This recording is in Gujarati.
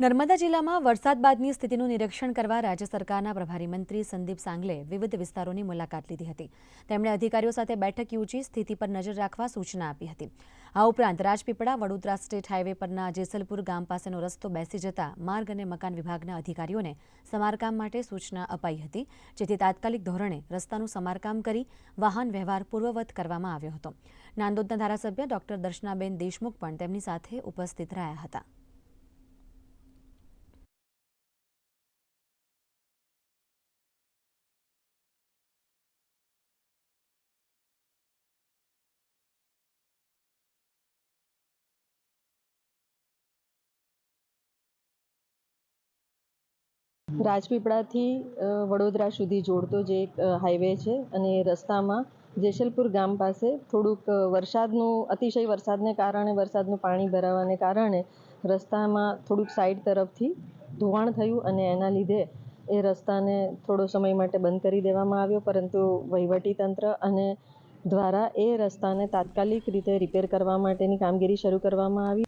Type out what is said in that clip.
નર્મદા જિલ્લામાં વરસાદ બાદની સ્થિતિનું નિરીક્ષણ કરવા રાજ્ય સરકારના પ્રભારી મંત્રી સંદીપ સાંગલે વિવિધ વિસ્તારોની મુલાકાત લીધી હતી. તેમણે અધિકારીઓ સાથે બેઠક યોજી સ્થિતિ પર નજર રાખવા સૂચના આપી હતી. આ ઉપરાંત રાજપીપળા, વડોદરા સ્ટેટ હાઈવે પરના જેસલપુર ગામ પાસેનો રસ્તો બેસી જતા માર્ગ અને મકાન વિભાગના અધિકારીઓને સમારકામ માટે સૂચના અપાઈ હતી, જેથી તાત્કાલિક ધોરણે રસ્તાનું સમારકામ કરી વાહન વ્યવહાર પૂર્વવત કરવામાં આવ્યો હતો. નાંદોદના ધારાસભ્ય ડોક્ટર દર્શનાબેન દેશમુખ પણ તેમની સાથે ઉપસ્થિત રહ્યા હતા. રાજપીપળાથી વડોદરા સુધી જોડતો જે એક હાઈવે છે અને રસ્તામાં જેસલપુર ગામ પાસે થોડુંક વરસાદનું, અતિશય વરસાદને કારણે વરસાદનું પાણી ભરાવાને કારણે રસ્તામાં થોડુંક સાઈડ તરફથી ધોવાણ થયું અને એના લીધે એ રસ્તાને થોડો સમય માટે બંધ કરી દેવામાં આવ્યો. પરંતુ વહીવટીતંત્ર અને દ્વારા એ રસ્તાને તાત્કાલિક રીતે રિપેર કરવા માટેની કામગીરી શરૂ કરવામાં આવી.